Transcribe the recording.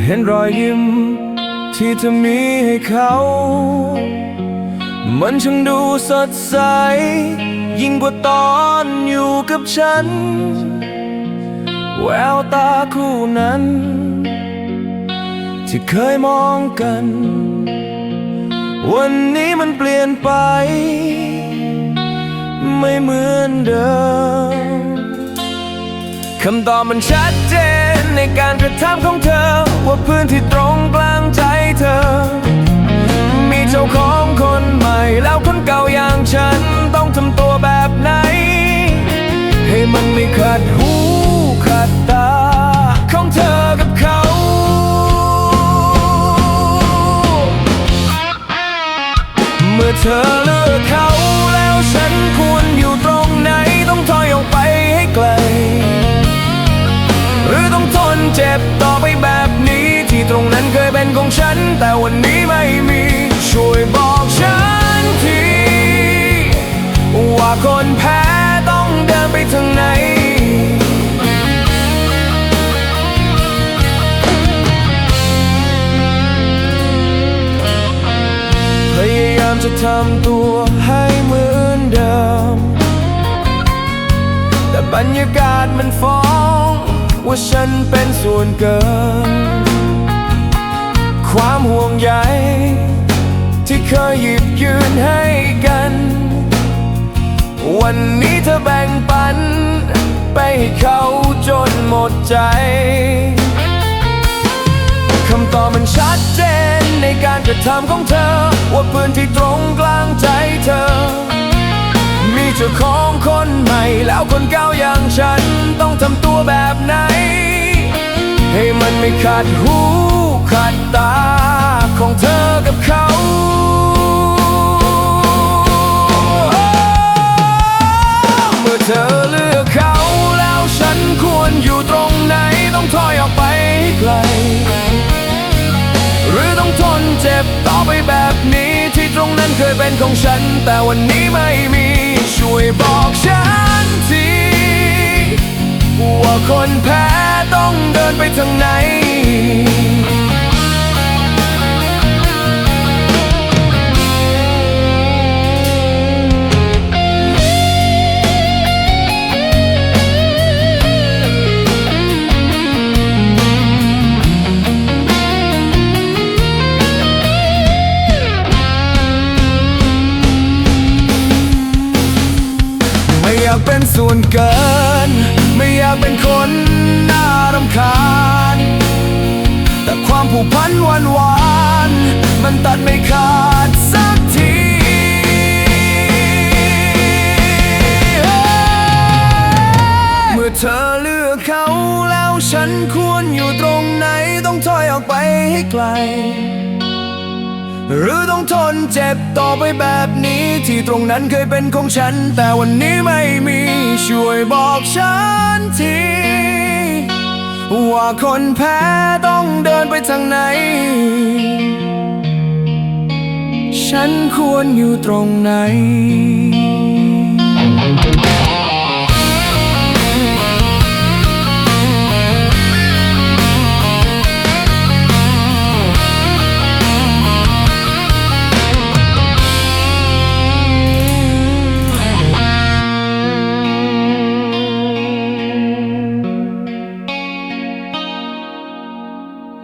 เห็นรอยยิ้มที่เธอมีให้เขา มันช่างดูสดใส ยิ่งกว่าตอนอยู่กับฉัน แววตาคู่นั้น ที่เคยมองกัน วันนี้มันเปลี่ยนไป ไม่เหมือนเดิมคำตอบมันชัดเจน ในการกระทำของเธอ ว่าพื้นที่ตรงกลางใจเธอ มีเจ้าของคนใหม่ แล้วคนเก่าอย่างฉันต้องทำตัวแบบไหน ให้มันไม่ขัดหูขัดตา ของเธอกับเขาเมื่อเธอ เจ็บต่อไปแบบนี้ ที่ตรงนั้นเคยเป็นของฉัน แต่วันนี้ไม่มี ช่วยบอกฉันที ว่าคนแพ้ต้องเดินไปทางไหนพยายามจะทำตัวให้เหมือนเดิม แต่บรรยากาศมันฟ้อง ว่าฉันเป็นส่วนเกิน ความห่วงใยที่เคยหยิบยืนให้กัน วันนี้เธอแบ่งปัน ไปให้เขาจนหมดใจคำตอบมันชัดเจนในการกระทำของเธอ ว่าพื้นที่ตรงกลางใจเธอ มีเจ้าของคนใหม่แล้วคนเก่าอย่างฉันต้องทำตัวแบบไหนให้มัน ไม่ขัดหูขัดตาของเธอกับเขาเมื่อเธอเลือกเขาแล้วฉันควรอยู่ตรงไหนต้องถอยออกไปให้ไกล หรือต้องทนเจ็บต่อไปแบบนี้ที่ตรงนั้นเคยเป็นของฉัน แต่วันนี้ไม่มีช่วยบอกฉันทีว่าคนแพ้ ต้องเดินไปทางไหน ไม่อยากเป็นส่วนเกิน ไม่อยากเป็นคนน่ารำคาญ แต่ความผูกพันหวานหวานๆมันตัดไม่ขาดสักทีเมื่อเธอเลือกเขาแล้วฉันควรอยู่ตรงไหนต้องถอยออกไปให้ไกล หรือต้องทนเจ็บต่อไปแบบนี้ที่ตรงนั้นเคยเป็นของฉัน แต่วันนี้ไม่มีช่วยบอกฉันทีว่าคนแพ้ต้องเดินไปทางไหน ฉันควรอยู่ตรงไหน